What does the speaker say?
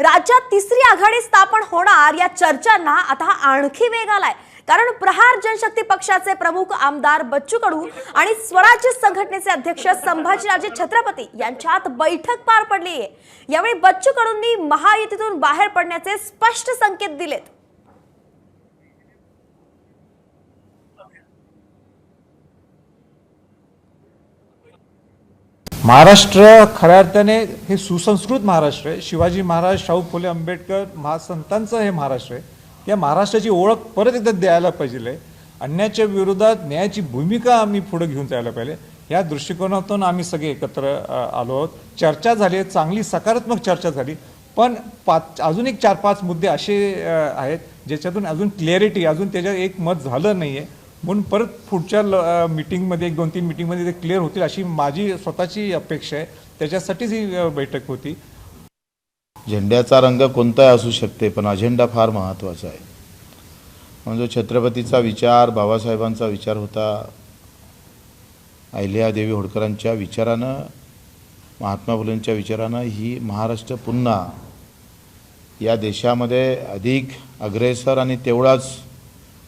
राज्यात तिसरी आघाडी स्थापन होणार या चर्चांना आता आणखी वेग आलाय. कारण प्रहार जनशक्ती पक्षाचे प्रमुख आमदार बच्चू कडू आणि स्वराज्य संघटनेचे अध्यक्ष संभाजीराजे छत्रपती यांच्यात बैठक पार पडली आहे यावेळी बच्चू कडूंनी महायुतीतून बाहेर पडण्याचे स्पष्ट संकेत दिलेत. महाराष्ट्र खऱ्या अर्थाने हे सुसंस्कृत महाराष्ट्र आहे. शिवाजी महाराज शाहू फुले आंबेडकर महासंतांचं हे महाराष्ट्र आहे. या महाराष्ट्राची ओळख परत एकदा द्यायला पाहिजे अन्यायाच्या विरोधात न्यायाची भूमिका आम्ही पुढे घेऊन जायला पाहिजे. या दृष्टिकोनातून आम्ही सगळे एकत्र आलो आहोत. चर्चा झाली आहे. चांगली सकारात्मक चर्चा झाली. पण पाच अजून एक चार पाच मुद्दे असे आहेत ज्याच्यातून अजून क्लॅरिटी अजून त्याच्यात एक मत झालं नाही आहे म्हणून परत पुढच्या ल- मीटिंगमध्ये एक दोन तीन मीटिंगमध्ये ते क्लिअर होतील अशी माझी स्वतःची अपेक्षा आहे. त्याच्यासाठीच ही बैठक होती. झेंड्याचा रंग कोणताही असू शकते पण अजेंडा फार महत्त्वाचा आहे. म्हणजे छत्रपतीचा विचार बाबासाहेबांचा विचार होता अहिल्यादेवी होळकरांच्या विचारानं महात्मा फुलेंच्या विचारानं ही महाराष्ट्र पुन्हा या देशामध्ये अधिक अग्रेसर आणि तेवढाच